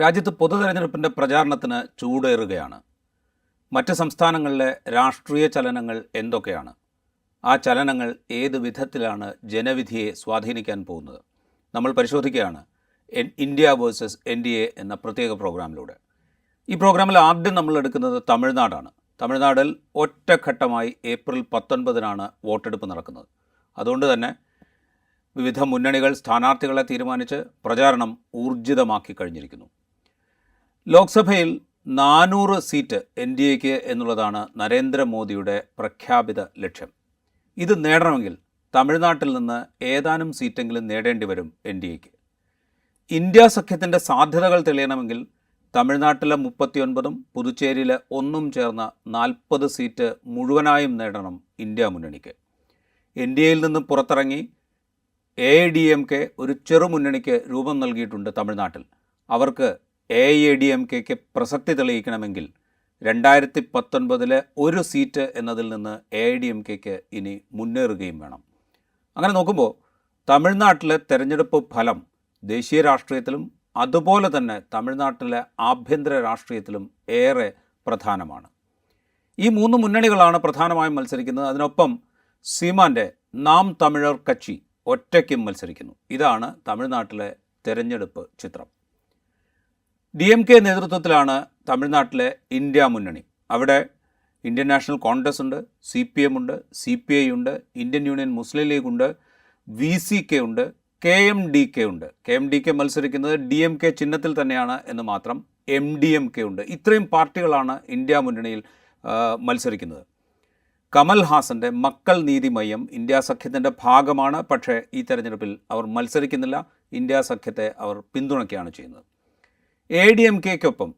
രാജ്യത്ത് പൊതു തെരഞ്ഞെടുപ്പിന്റെ പ്രചാരണത്തിന് ചൂടേറുകയാണ്. മറ്റ് സംസ്ഥാനങ്ങളിലെ രാഷ്ട്രീയ ചലനങ്ങൾ എന്തൊക്കെയാണ്? ആ ചലനങ്ങൾ ഏത് വിധത്തിലാണ് ജനവിധിയെ സ്വാധീനിക്കാൻ പോകുന്നത്? നമ്മൾ പരിശോധിക്കുകയാണ്. India versus N D A എന്ന പ്രത്യേക പ്രോഗ്രാമിലൂടെ. ഈ പ്രോഗ്രാമിൽ ആദ്യം നമ്മൾ എടുക്കുന്നത് തമിഴ്നാടാണ്. തമിഴ്നാടിൽ ഒറ്റഘട്ടമായി ഏപ്രിൽ പത്തൊൻപതിനാണ് വോട്ടെടുപ്പ് നടക്കുന്നത്. അതുകൊണ്ട് തന്നെ വിവിധ മുന്നണികൾ സ്ഥാനാർത്ഥികളെ തീരുമാനിച്ച് പ്രചാരണം ഊർജിതമാക്കി കഴിഞ്ഞിരിക്കുന്നു. ലോക്സഭയിൽ നാനൂറ് സീറ്റ് എൻ ഡി എക്ക് എന്നുള്ളതാണ് നരേന്ദ്രമോദിയുടെ പ്രഖ്യാപിത ലക്ഷ്യം. ഇത് നേടണമെങ്കിൽ തമിഴ്നാട്ടിൽ നിന്ന് ഏതാനും സീറ്റെങ്കിലും നേടേണ്ടി വരും എൻ ഡി എക്ക്. ഇന്ത്യ സഖ്യത്തിന്റെ സാധ്യതകൾ തെളിയണമെങ്കിൽ തമിഴ്നാട്ടിലെ മുപ്പത്തിയൊൻപതും പുതുച്ചേരിയിലെ ഒന്നും ചേർന്ന നാൽപ്പത് സീറ്റ് മുഴുവനായും നേടണം ഇന്ത്യ മുന്നണിക്ക്. എൻ ഡി എയിൽ നിന്ന് പുറത്തിറങ്ങി എ ഡി എം കെ ഒരു ചെറുമുന്നണിക്ക് രൂപം നൽകിയിട്ടുണ്ട് തമിഴ്നാട്ടിൽ. അവർക്ക് എ ഐ ഡി എം കെക്ക് പ്രസക്തി തെളിയിക്കണമെങ്കിൽ രണ്ടായിരത്തി പത്തൊൻപതിലെ ഒരു സീറ്റ് എന്നതിൽ നിന്ന് എ ഐ ഡി എം കെക്ക് ഇനി മുന്നേറുകയും വേണം. അങ്ങനെ നോക്കുമ്പോൾ തമിഴ്നാട്ടിലെ തെരഞ്ഞെടുപ്പ് ഫലം ദേശീയ രാഷ്ട്രീയത്തിലും അതുപോലെ തന്നെ തമിഴ്നാട്ടിലെ ആഭ്യന്തര രാഷ്ട്രീയത്തിലും ഏറെ പ്രധാനമാണ്. ഈ മൂന്ന് മുന്നണികളാണ് പ്രധാനമായും മത്സരിക്കുന്നത്. അതിനൊപ്പം സീമാന്റെ നാം തമിഴർ കക്ഷി ഒറ്റയ്ക്കും മത്സരിക്കുന്നു. ഇതാണ് തമിഴ്നാട്ടിലെ തെരഞ്ഞെടുപ്പ് ചിത്രം. ഡി എം കെ നേതൃത്വത്തിലാണ് തമിഴ്നാട്ടിലെ ഇന്ത്യ മുന്നണി. അവിടെ ഇന്ത്യൻ നാഷണൽ കോൺഗ്രസ് ഉണ്ട് സി പി എം ഉണ്ട് സി പി ഐ ഉണ്ട് ഇന്ത്യൻ യൂണിയൻ മുസ്ലിം ലീഗ് ഉണ്ട് വി സി കെ ഉണ്ട് കെ എം ഡി കെ ഉണ്ട്. കെ എം ഡി കെ മത്സരിക്കുന്നത് ഡി എം കെ ചിഹ്നത്തിൽ തന്നെയാണ് എന്ന് മാത്രം എം ഡി എം കെ ഉണ്ട്. ഇത്രയും പാർട്ടികളാണ് ഇന്ത്യ മുന്നണിയിൽ മത്സരിക്കുന്നത്. കമൽ ഹാസന്റെ മക്കൾ നീതി മയ്യം ഇന്ത്യ സഖ്യത്തിന്റെ ഭാഗമാണ് പക്ഷേ ഈ തെരഞ്ഞെടുപ്പിൽ അവർ മത്സരിക്കുന്നില്ല. ഇന്ത്യ സഖ്യത്തെ അവർ പിന്തുണയ്ക്കുകയാണ് ചെയ്യുന്നത്. എ ഡി എം കെക്കൊപ്പം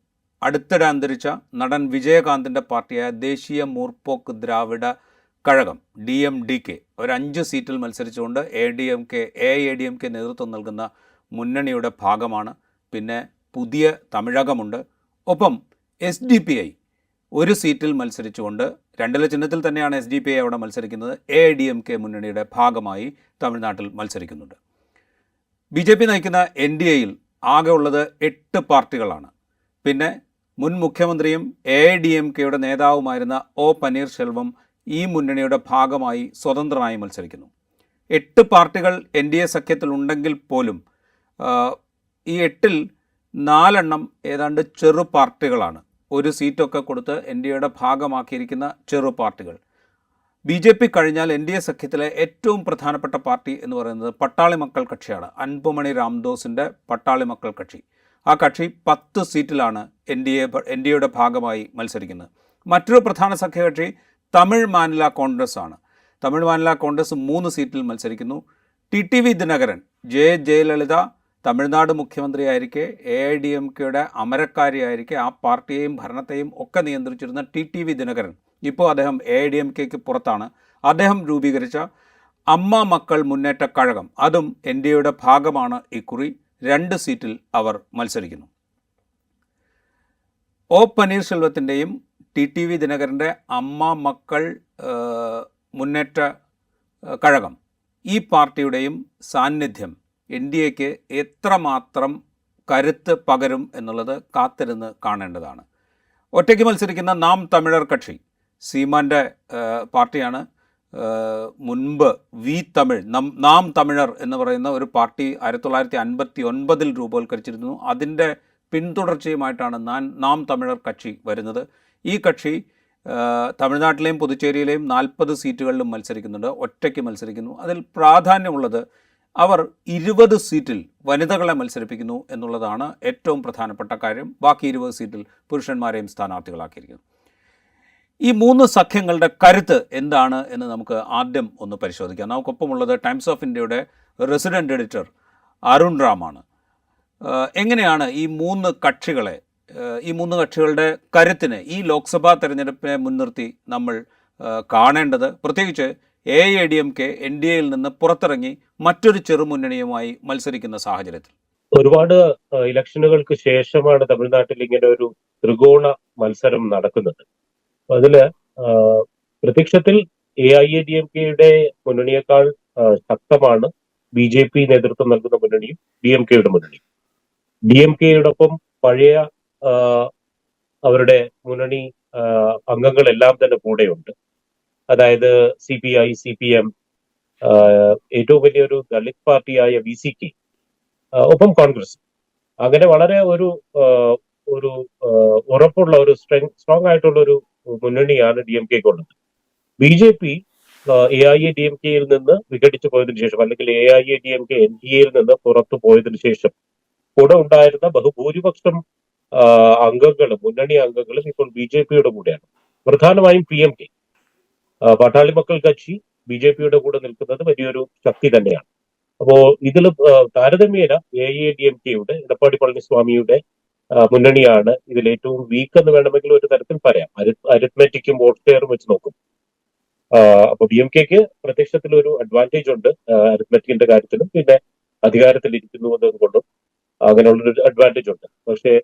അടുത്തിടെ അന്തരിച്ച നടൻ വിജയകാന്തിന്റെ പാർട്ടിയായ Desiya Murpokku Dravida Kazhagam D M D K ഒരു അഞ്ച് സീറ്റിൽ മത്സരിച്ചുകൊണ്ട് A D M K A A D M K നേതൃത്വം നൽകുന്ന മുന്നണിയുടെ ഭാഗമാണ്. പിന്നെ പുതിയ തമിഴകമുണ്ട്. ഒപ്പം എസ് ഡി പി ഐ ഒരു സീറ്റിൽ മത്സരിച്ചുകൊണ്ട് രണ്ടില ചിഹ്നത്തിൽ തന്നെയാണ് എസ് ഡി പി ഐ അവിടെ മത്സരിക്കുന്നത്. എ ഡി എം കെ മുന്നണിയുടെ ഭാഗമായി തമിഴ്നാട്ടിൽ മത്സരിക്കുന്നുണ്ട്. ബി ജെ പി നയിക്കുന്ന എൻ ഡി എയിൽ ആകെ ഉള്ളത് എട്ട് പാർട്ടികളാണ്. പിന്നെ മുൻ മുഖ്യമന്ത്രിയും എ ഡി എം കെയുടെ നേതാവുമായിരുന്ന ഒ പനീർശെൽവം ഈ മുന്നണിയുടെ ഭാഗമായി സ്വതന്ത്രനായി മത്സരിക്കുന്നു. എട്ട് പാർട്ടികൾ എൻ ഡി എ സഖ്യത്തിലുണ്ടെങ്കിൽ പോലും ഈ എട്ടിൽ നാലെണ്ണം ഏതാണ്ട് ചെറു പാർട്ടികളാണ്. ഒരു സീറ്റൊക്കെ കൊടുത്ത് എൻ ഡി എയുടെ ഭാഗമാക്കിയിരിക്കുന്ന ചെറു പാർട്ടികൾ. ബി ജെ പി കഴിഞ്ഞാൽ എൻ ഡി എ സഖ്യത്തിലെ ഏറ്റവും പ്രധാനപ്പെട്ട പാർട്ടി എന്ന് പറയുന്നത് പട്ടാളി മക്കൾ കക്ഷിയാണ്. അൻപുമണി രാംദോസിന്റെ പട്ടാളി മക്കൾ കക്ഷി. ആ കക്ഷി പത്ത് സീറ്റിലാണ് N D A N D എയുടെ ഭാഗമായി മത്സരിക്കുന്നത്. മറ്റൊരു പ്രധാന സഖ്യകക്ഷി തമിഴ് മാനില കോൺഗ്രസ് ആണ് തമിഴ് മാനില കോൺഗ്രസ് മൂന്ന് സീറ്റിൽ മത്സരിക്കുന്നു. T T V Dinakaran J Jayalalithaa Tamil Nadu മുഖ്യമന്ത്രിയായിരിക്കെ A I D M കെയുടെ അമരക്കാരിയായിരിക്കെ ആ പാർട്ടിയെയും ഭരണത്തെയും ഒക്കെ നിയന്ത്രിച്ചിരുന്ന ടി ടി വി ദിനകരൻ. ഇപ്പോൾ അദ്ദേഹം എ ഡി എം കെക്ക് പുറത്താണ്. അദ്ദേഹം രൂപീകരിച്ച അമ്മ മക്കൾ മുന്നേറ്റ കഴകം അതും എൻ ഡി എയുടെ ഭാഗമാണ് ഇക്കുറി രണ്ട് സീറ്റിൽ അവർ മത്സരിക്കുന്നു. ഒ പനീർശെൽവത്തിന്റെയും ടി ടി വി ദിനകരന്റെ അമ്മ മക്കൾ മുന്നേറ്റ കഴകം. ഈ പാർട്ടിയുടെയും സാന്നിധ്യം എൻ ഡി എക്ക് എത്രമാത്രം കരുത്ത് പകരും എന്നുള്ളത് കാത്തിരുന്ന് കാണേണ്ടതാണ്. ഒറ്റയ്ക്ക് മത്സരിക്കുന്ന നാം തമിഴർ കക്ഷി സീമാന്റെ പാർട്ടിയാണ് മുൻപ് വി തമിഴ് നം നാം തമിഴർ എന്ന് പറയുന്ന ഒരു പാർട്ടി ആയിരത്തി തൊള്ളായിരത്തി അൻപത്തി ഒൻപതിൽ രൂപവൽക്കരിച്ചിരുന്നു. അതിന്റെ പിന്തുടർച്ചയുമായിട്ടാണ് നാൻ നാം തമിഴർ കക്ഷി വരുന്നത്. ഈ കക്ഷി തമിഴ്നാട്ടിലെയും പുതുച്ചേരിയിലെയും നാൽപ്പത് സീറ്റുകളിലും മത്സരിക്കുന്നുണ്ട് ഒറ്റയ്ക്ക് മത്സരിക്കുന്നു. അതിൽ പ്രാധാന്യമുള്ളത് അവർ ഇരുപത് സീറ്റിൽ വനിതകളെ മത്സരിപ്പിക്കുന്നു എന്നുള്ളതാണ് ഏറ്റവും പ്രധാനപ്പെട്ട കാര്യം. ബാക്കി ഇരുപത് സീറ്റിൽ പുരുഷന്മാരെയും സ്ഥാനാർത്ഥികളാക്കിയിരിക്കുന്നു. ഈ മൂന്ന് സഖ്യങ്ങളുടെ കരുത്ത് എന്താണ് എന്ന് നമുക്ക് ആദ്യം ഒന്ന് പരിശോധിക്കാം. നമുക്കൊപ്പമുള്ളത് ടൈംസ് ഓഫ് ഇന്ത്യയുടെ റെസിഡന്റ് എഡിറ്റർ അരുൺ റാമാണ്. എങ്ങനെയാണ് ഈ മൂന്ന് കക്ഷികളെ ഈ മൂന്ന് കക്ഷികളുടെ കരുത്തിന് ഈ ലോക്സഭാ തെരഞ്ഞെടുപ്പിനെ മുൻനിർത്തി നമ്മൾ കാണേണ്ടത്? പ്രത്യേകിച്ച് A I D M K N D എയിൽ നിന്ന് പുറത്തിറങ്ങി മറ്റൊരു ചെറുമുന്നണിയുമായി മത്സരിക്കുന്ന സാഹചര്യത്തിൽ. ഒരുപാട് ഇലക്ഷനുകൾക്ക് ശേഷമാണ് തമിഴ്നാട്ടിൽ ഇങ്ങനെ ഒരു ത്രികോണ മത്സരം നടക്കുന്നത്. അപ്പൊ അതിൽ പ്രത്യക്ഷത്തിൽ A I A D M കെയുടെ മുന്നണിയേക്കാൾ ശക്തമാണ് ബി ജെ പി നേതൃത്വം നൽകുന്ന മുന്നണിയും ഡി എം കെയുടെ മുന്നണിയും. ഡി എം കെയോടൊപ്പം പഴയ അവരുടെ മുന്നണി അംഗങ്ങളെല്ലാം തന്നെ കൂടെയുണ്ട്. അതായത് C P I C P M ഏറ്റവും വലിയൊരു ദളിത് പാർട്ടിയായ വി സി കെ ഒപ്പം കോൺഗ്രസ്. അങ്ങനെ വളരെ ഒരു ഒരു ഉറപ്പുള്ള ഒരു സ്ട്രോങ് ആയിട്ടുള്ള ഒരു മുന്നണിയാണ് ഡി എം കെ ഉള്ളത്. B J P A I A D M കെയിൽ നിന്ന് വിഘടിച്ചു പോയതിനു ശേഷം അല്ലെങ്കിൽ A I A D M K N D എയിൽ നിന്ന് പുറത്തു പോയതിനു ശേഷം കൂടെ ഉണ്ടായിരുന്ന ബഹുഭൂരിപക്ഷം അംഗങ്ങളും മുന്നണി അംഗങ്ങളും ഇപ്പോൾ ബി ജെ പിയുടെ കൂടെയാണ്. പ്രധാനമായും പി എം കെ പട്ടാളി മക്കൾ കക്ഷി ബി ജെ പിയുടെ കൂടെ നിൽക്കുന്നത് വലിയൊരു ശക്തി തന്നെയാണ്. അപ്പോ ഇതിൽ താരതമ്യേന A I A D M കെയുടെ എടപ്പാടി പളനിസ്വാമിയുടെ മുന്നണിയാണ് ഇതിൽ ഏറ്റവും വീക്ക് എന്ന് വേണമെങ്കിൽ ഒരു തരത്തിൽ പറയാം. അരിത്മെറ്റിക്കും വോട്ട് ഷെയറും വെച്ച് നോക്കും. അപ്പൊ ഡി എം കെക്ക് പ്രത്യക്ഷത്തിൽ ഒരു അഡ്വാന്റേജ് ഉണ്ട് അരിത്മെറ്റിക്കിന്റെ കാര്യത്തിലും. പിന്നെ അധികാരത്തിൽ ഇരിക്കുന്നു എന്നതുകൊണ്ടും അങ്ങനെയുള്ളൊരു അഡ്വാന്റേജ് ഉണ്ട്. പക്ഷേ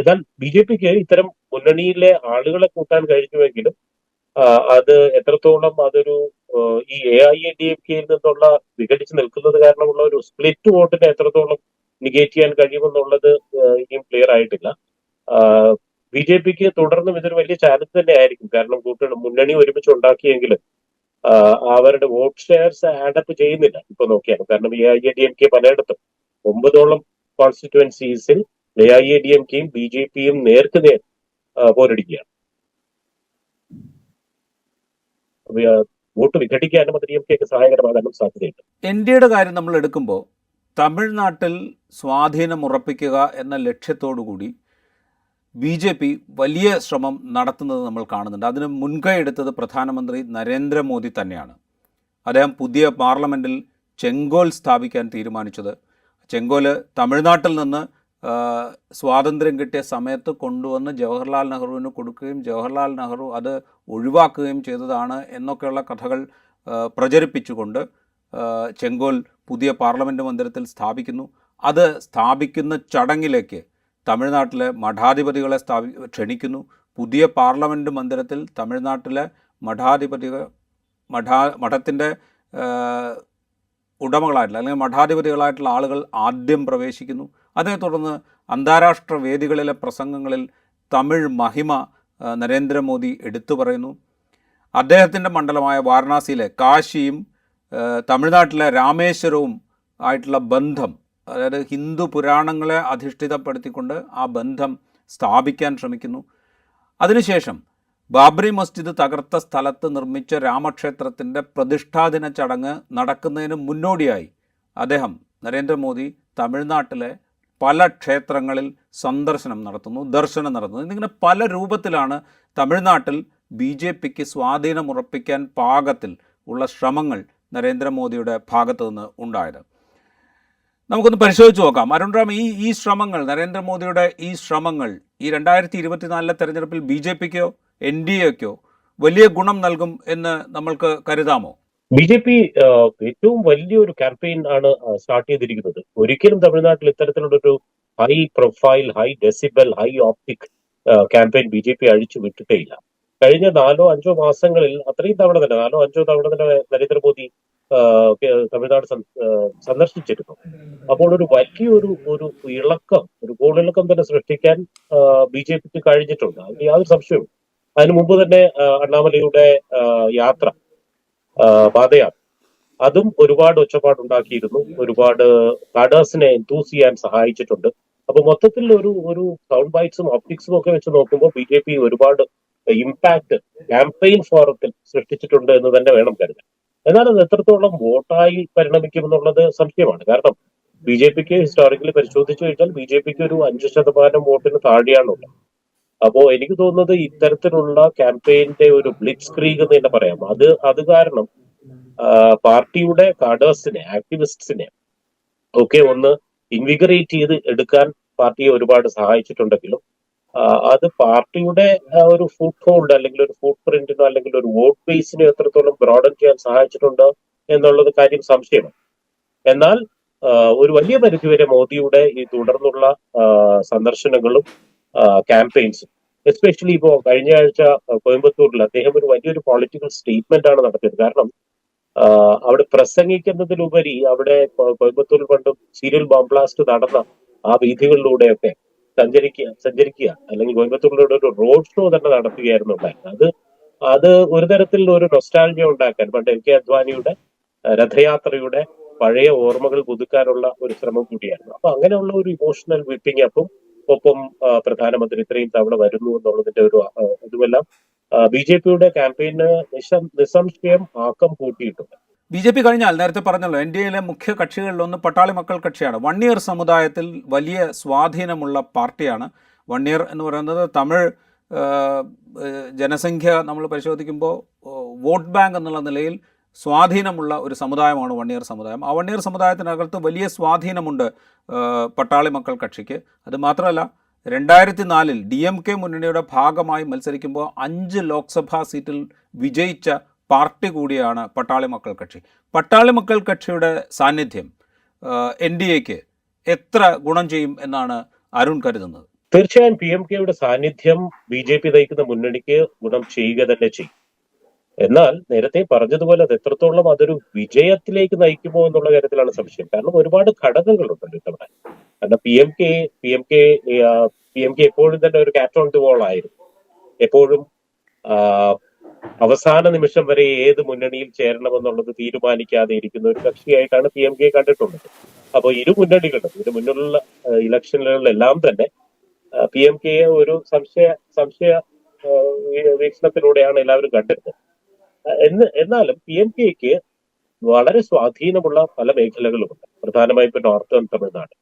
എന്നാൽ ബി ജെ പിക്ക് ഇത്തരം മുന്നണിയിലെ ആളുകളെ കൂട്ടാൻ കഴിഞ്ഞുവെങ്കിലും അത് എത്രത്തോളം അതൊരു ഈ A I A D M കെയിൽ നിന്നുള്ള വിഘടിച്ച് നിൽക്കുന്നത് കാരണമുള്ള ഒരു സ്പ്ലിറ്റ് വോട്ടിനെ എത്രത്തോളം നിഗേറ്റ് ചെയ്യാൻ കഴിയുമെന്നുള്ളത് ഇനിയും ക്ലിയർ ആയിട്ടില്ല. ബി ജെ പിക്ക് തുടർന്നും ഇതൊരു വലിയ ചാലഞ്ച് തന്നെ ആയിരിക്കും കാരണം കൂട്ടുകൾ മുന്നണി ഒരുമിച്ച് ഉണ്ടാക്കിയെങ്കിലും അവരുടെ വോട്ട് ഷെയർസ് ആഡപ്പ് ചെയ്യുന്നില്ല. ഇപ്പൊ നോക്കിയാൽ. കാരണം A I A D M K പലയിടത്തും ഒമ്പതോളം കോൺസ്റ്റിറ്റുവൻസീസിൽ A I A D M കെയും ബി ജെ പിയും നേർക്ക് നേർ പോരടിക്കുകയാണ്. വോട്ട് വിഘടിക്കാനും അത് ഡി എം കെക്ക് സഹായകരമാകാനും സാധ്യതയുണ്ട്. എൻ ഡിയുടെ കാര്യം നമ്മൾ എടുക്കുമ്പോൾ തമിഴ്നാട്ടിൽ സ്വാധീനം ഉറപ്പിക്കുക എന്ന ലക്ഷ്യത്തോടുകൂടി ബി ജെ പി വലിയ ശ്രമം നടത്തുന്നത് നമ്മൾ കാണുന്നുണ്ട്. അതിന് മുൻകൈ എടുത്തത് പ്രധാനമന്ത്രി നരേന്ദ്രമോദി തന്നെയാണ്. അദ്ദേഹം പുതിയ പാർലമെന്റിൽ ചെങ്കോൽ സ്ഥാപിക്കാൻ തീരുമാനിച്ചത്. ചെങ്കോൽ തമിഴ്നാട്ടിൽ നിന്ന് സ്വാതന്ത്ര്യം കിട്ടിയ സമയത്ത് കൊണ്ടുവന്ന് ജവഹർലാൽ നെഹ്റുവിന് കൊടുക്കുകയും ജവഹർലാൽ നെഹ്റു അത് ഒഴിവാക്കുകയും ചെയ്തതാണ് എന്നൊക്കെയുള്ള കഥകൾ പ്രചരിപ്പിച്ചുകൊണ്ട് ചെങ്കോൽ പുതിയ പാർലമെന്റ് മന്ദിരത്തിൽ സ്ഥാപിക്കുന്നു. അത് സ്ഥാപിക്കുന്ന ചടങ്ങിലേക്ക് തമിഴ്നാട്ടിലെ മഠാധിപതികളെ സ്ഥാപി ക്ഷണിക്കുന്നു. പുതിയ പാർലമെന്റ് മന്ദിരത്തിൽ തമിഴ്നാട്ടിലെ മഠാധിപതികൾ മഠാ മഠത്തിന്റെ ഉടമകളായിട്ടുള്ള അല്ലെങ്കിൽ മഠാധിപതികളായിട്ടുള്ള ആളുകൾ ആദ്യം പ്രവേശിക്കുന്നു. അതേ തുടർന്ന് അന്താരാഷ്ട്ര വേദികളിലെ പ്രസംഗങ്ങളിൽ തമിഴ് മഹിമ നരേന്ദ്രമോദി എടുത്തു പറയുന്നു. അദ്ദേഹത്തിന്റെ മണ്ഡലമായ വാരണാസിയിലെ കാശിയും തമിഴ്നാട്ടിലെ രാമേശ്വരവും ആയിട്ടുള്ള ബന്ധം അതായത് ഹിന്ദു പുരാണങ്ങളെ അധിഷ്ഠിതപ്പെടുത്തിക്കൊണ്ട് ആ ബന്ധം സ്ഥാപിക്കാൻ ശ്രമിക്കുന്നു. അതിനുശേഷം ബാബറി മസ്ജിദ് തകർത്ത സ്ഥലത്ത് നിർമ്മിച്ച രാമക്ഷേത്രത്തിന്റെ പ്രതിഷ്ഠാദിന ചടങ്ങ് നടക്കുന്നതിന് മുന്നോടിയായി അദ്ദേഹം നരേന്ദ്രമോദി തമിഴ്നാട്ടിലെ പല ക്ഷേത്രങ്ങളിൽ സന്ദർശനം നടത്തുന്നു ദർശനം നടത്തുന്നു. എന്നിങ്ങനെ പല രൂപത്തിലാണ് തമിഴ്നാട്ടിൽ ബി ജെ പിക്ക് സ്വാധീനമുറപ്പിക്കാൻ പാകത്തിൽ ഉള്ള ശ്രമങ്ങൾ നരേന്ദ്രമോദിയുടെ ഭാഗത്തു നിന്ന് ഉണ്ടായത്. നമുക്കൊന്ന് പരിശോധിച്ച് നോക്കാം. അരുൺ റാം ഈ ഈ ശ്രമങ്ങൾ നരേന്ദ്രമോദിയുടെ ഈ ശ്രമങ്ങൾ ഈ രണ്ടായിരത്തി ഇരുപത്തിനാലിലെ തെരഞ്ഞെടുപ്പിൽ ബി ജെ പിക്കോ എൻ ഡി എക്കോ വലിയ ഗുണം നൽകും എന്ന് നമ്മൾക്ക് കരുതാമോ? ബി ജെ പി ഏറ്റവും വലിയൊരു ക്യാമ്പയിൻ ആണ് സ്റ്റാർട്ട് ചെയ്തിരിക്കുന്നത്. ഒരിക്കലും തമിഴ്നാട്ടിൽ ഇത്തരത്തിലുള്ളൊരു high profile high decibel high optic campaign B J P അഴിച്ചു വിട്ടിട്ടേയില്ല കഴിഞ്ഞ നാലോ അഞ്ചോ മാസങ്ങളിൽ അത്രയും തവണ തന്നെ നാലോ അഞ്ചോ തവണ തന്നെ നരേന്ദ്രമോദി തമിഴ്നാട് സന്ദർശിച്ചിരുന്നു. അപ്പോൾ ഒരു വലിയൊരു ഒരു ഇളക്കം ഒരു കോളിളക്കം തന്നെ സൃഷ്ടിക്കാൻ ബി ജെ പിക്ക് കഴിഞ്ഞിട്ടുണ്ട്. അതിന് യാതൊരു സംശയവും അതിനു മുമ്പ് തന്നെ അണ്ണാമലയുടെ യാത്ര പാതയാണ് അതും ഒരുപാട് ഒച്ചപ്പാടുണ്ടാക്കിയിരുന്നു. ഒരുപാട് കാഡേഴ്സിനെ എൻതൂസ് ചെയ്യാൻ സഹായിച്ചിട്ടുണ്ട്. അപ്പൊ മൊത്തത്തിൽ ഒരു ഒരു സൗണ്ട് ബൈറ്റ്സും ഒപ്റ്റിക്സും ഒക്കെ വെച്ച് നോക്കുമ്പോൾ ബി ജെ പി ഒരുപാട് ഇമ്പാക്ട് ക്യാമ്പയിൻ ഫോറത്തിൽ സൃഷ്ടിച്ചിട്ടുണ്ട് എന്ന് തന്നെ വേണം കരുതാൻ. എന്നാൽ അത് എത്രത്തോളം വോട്ടായി പരിണമിക്കുമെന്നുള്ളത് സംശയമാണ്. കാരണം ബി ജെ പിക്ക് ഹിസ്റ്റോറിക്കലി പരിശോധിച്ചു കഴിഞ്ഞാൽ ബി ജെ പിക്ക് ഒരു അഞ്ച് ശതമാനം വോട്ടിന് താഴെയാണുള്ളത് അപ്പോ എനിക്ക് തോന്നുന്നത് ഇത്തരത്തിലുള്ള ക്യാമ്പയിന്റെ ഒരു ബ്ലിറ്റ് സ്ക്രീഗ് എന്ന് തന്നെ പറയാം. അത് അത് കാരണം പാർട്ടിയുടെ കാഡേഴ്സിനെ ആക്ടിവിസ്റ്റ്സിനെ ഒക്കെ ഒന്ന് ഇൻവിഗറേറ്റ് ചെയ്ത് എടുക്കാൻ പാർട്ടിയെ ഒരുപാട് സഹായിച്ചിട്ടുണ്ടെങ്കിലും അത് പാർട്ടിയുടെ ഒരു ഫുട് ഹോൾഡ് അല്ലെങ്കിൽ ഒരു ഫുട് പ്രിന്റിനോ അല്ലെങ്കിൽ ഒരു വോട്ട് ബേസിനോ എത്രത്തോളം ബ്രോഡൻ ചെയ്യാൻ സഹായിച്ചിട്ടുണ്ട് എന്നുള്ളത് കാര്യം സംശയമാണ്. എന്നാൽ ഒരു വലിയ പരിധിവരെ മോദിയുടെ ഈ തുടർന്നുള്ള സന്ദർശനങ്ങളും ക്യാമ്പയിൻസും എസ്പെഷ്യലി ഇപ്പോ കഴിഞ്ഞ ആഴ്ച കോയമ്പത്തൂരിൽ അദ്ദേഹം ഒരു വലിയൊരു പൊളിറ്റിക്കൽ സ്റ്റേറ്റ്മെന്റ് ആണ് നടത്തിയത്. കാരണം അവിടെ പ്രസംഗിക്കുന്നതിലുപരി അവിടെ കോയമ്പത്തൂരിൽ പണ്ടും സീരിയൽ ബോംബ്ലാസ്റ്റ് നടന്ന ആ വീഥികളിലൂടെയൊക്കെ സഞ്ചരിക്കുക സഞ്ചരിക്കുക. അല്ലെങ്കിൽ കോയമ്പത്തൂരിലൂടെ ഒരു റോഡ് ഷോ തന്നെ നടത്തുകയായിരുന്നു ഉണ്ടായിരുന്നത് അത് അത് ഒരു തരത്തിൽ ഒരു നൊസ്റ്റാൾജിയ ഉണ്ടാക്കാൻ പണ്ട് എൽ കെ അദ്വാനിയുടെ രഥയാത്രയുടെ പഴയ ഓർമ്മകൾ പുതുക്കാനുള്ള ഒരു ശ്രമം കൂടിയായിരുന്നു. അപ്പൊ അങ്ങനെയുള്ള ഒരു ഇമോഷണൽ വിപ്പിംഗ് അപ്പും ഒപ്പം പ്രധാനമന്ത്രി ഇത്രയും തവണ വരുന്നു എന്നുള്ളതിന്റെ ഒരു ഇതുമെല്ലാം ബി ജെ പിയുടെ ക്യാമ്പയിന് നിസ്സംശയം ആക്കം കൂട്ടിയിട്ടുണ്ട്. ബി ജെ പി കഴിഞ്ഞാൽ നേരത്തെ പറഞ്ഞല്ലോ എൻ ഡി എയിലെ മുഖ്യ കക്ഷികളിലൊന്ന് പട്ടാളി മക്കൾ കക്ഷിയാണ്. വൺ ഇയർ സമുദായത്തിൽ വലിയ സ്വാധീനമുള്ള പാർട്ടിയാണ് വൺ ഇയർ എന്ന് പറയുന്നത്. തമിഴ് ജനസംഖ്യ നമ്മൾ പരിശോധിക്കുമ്പോൾ വോട്ട് ബാങ്ക് എന്നുള്ള നിലയിൽ സ്വാധീനമുള്ള ഒരു സമുദായമാണ് വൺ ഇയർ സമുദായം. ആ വൺ ഇയർ സമുദായത്തിനകത്ത് വലിയ സ്വാധീനമുണ്ട് പട്ടാളി മക്കൾ കക്ഷിക്ക്. അത് മാത്രമല്ല രണ്ടായിരത്തി നാലിൽ ഡി എം കെ മുന്നണിയുടെ ഭാഗമായി മത്സരിക്കുമ്പോൾ അഞ്ച് ലോക്സഭാ സീറ്റിൽ വിജയിച്ച പാർട്ടി കൂടിയാണ് പട്ടാളി മക്കൾ കക്ഷി. പട്ടാളി മക്കൾ കക്ഷിയുടെ സാന്നിധ്യം എൻ ഡി എക്ക് എത്ര ഗുണം ചെയ്യും എന്നാണ് അരുൺ കരുതുന്നത്? തീർച്ചയായും പി എം കെയുടെ സാന്നിധ്യം ബി ജെ പി നയിക്കുന്ന മുന്നണിക്ക് ഗുണം ചെയ്യുക തന്നെ ചെയ്യും. എന്നാൽ നേരത്തെ പറഞ്ഞതുപോലെ അത് എത്രത്തോളം അതൊരു വിജയത്തിലേക്ക് നയിക്കുമോ എന്നുള്ള കാര്യത്തിലാണ് സംശയം. കാരണം ഒരുപാട് ഘടകങ്ങളുണ്ടല്ലോ ഇത്തവണ. കാരണം P M K P M K P M K എപ്പോഴും തന്നെ ഒരു കാറ്റ് ഓൺ ദി വോൾ ആയിരുന്നു. എപ്പോഴും അവസാന നിമിഷം വരെ ഏത് മുന്നണിയിൽ ചേരണമെന്നുള്ളത് തീരുമാനിക്കാതെ ഇരിക്കുന്ന ഒരു കക്ഷിയായിട്ടാണ് പി എം കെ കണ്ടിട്ടുള്ളത്. അപ്പോൾ ഇരു മുന്നണികളും ഇരു മുന്നിലുള്ള ഇലക്ഷനുകളിലെല്ലാം തന്നെ പി എം കെയെ ഒരു സംശയ സംശയ വീക്ഷണത്തിലൂടെയാണ് എല്ലാവരും കണ്ടിരുന്നത്. എന്ന് എന്നാലും പി എം കെക്ക് വളരെ സ്വാധീനമുള്ള പല മേഖലകളുമുണ്ട്. പ്രധാനമായും ഇപ്പൊ നോർത്തേൺ തമിഴ്നാട്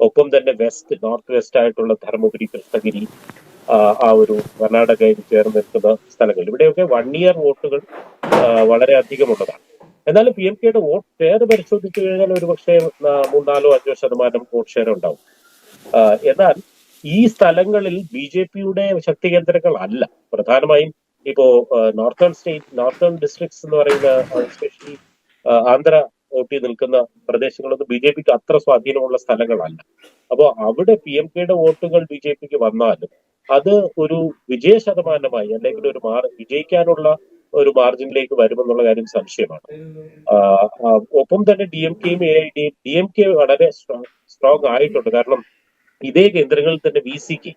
ഒപ്പം തന്നെ വെസ്റ്റ് നോർത്ത് വെസ്റ്റ് ആയിട്ടുള്ള ധർമ്മപുരി കൃഷ്ണഗിരി ആ, ഒരു കർണാടകയിൽ ചേർന്ന് നിൽക്കുന്ന സ്ഥലങ്ങൾ. ഇവിടെയൊക്കെ വൺ ഇയർ വോട്ടുകൾ വളരെ അധികമുള്ളതാണ്. എന്നാലും പി എം കെയുടെ വോട്ട് ഷെയർ പരിശോധിച്ചു കഴിഞ്ഞാൽ ഒരു പക്ഷേ മൂന്നാലോ അഞ്ചോ ശതമാനം വോട്ട് ഷെയർ ഉണ്ടാവും. എന്നാൽ ഈ സ്ഥലങ്ങളിൽ ബി ജെ പിയുടെ ശക്തി കേന്ദ്രങ്ങൾ അല്ല പ്രധാനമായും ഇപ്പോ നോർത്തേൺ സ്റ്റേറ്റ് നോർത്തേൺ ഡിസ്ട്രിക്ട്സ് എന്ന് പറയുന്ന സ്പെഷ്യലി ആന്ധ്ര ഓട്ടി നിൽക്കുന്ന പ്രദേശങ്ങളൊന്നും ബി ജെ പിക്ക് അത്ര സ്വാധീനമുള്ള സ്ഥലങ്ങളല്ല. അപ്പോൾ അവിടെ പി എം കെയുടെ വോട്ടുകൾ ബി ജെ പിക്ക് വന്നാലും അത് ഒരു വിജയ ശതമാനമായി അല്ലെങ്കിൽ ഒരു മാർ വിജയിക്കാനുള്ള ഒരു മാർജിനിലേക്ക് വരുമെന്നുള്ള കാര്യം സംശയമാണ്. ഒപ്പം തന്നെ ഡി എം കെയും A I D D M K വളരെ സ്ട്രോങ് ആയിട്ടുണ്ട്. കാരണം ഇതേ കേന്ദ്രങ്ങളിൽ തന്നെ വി സിക്ക്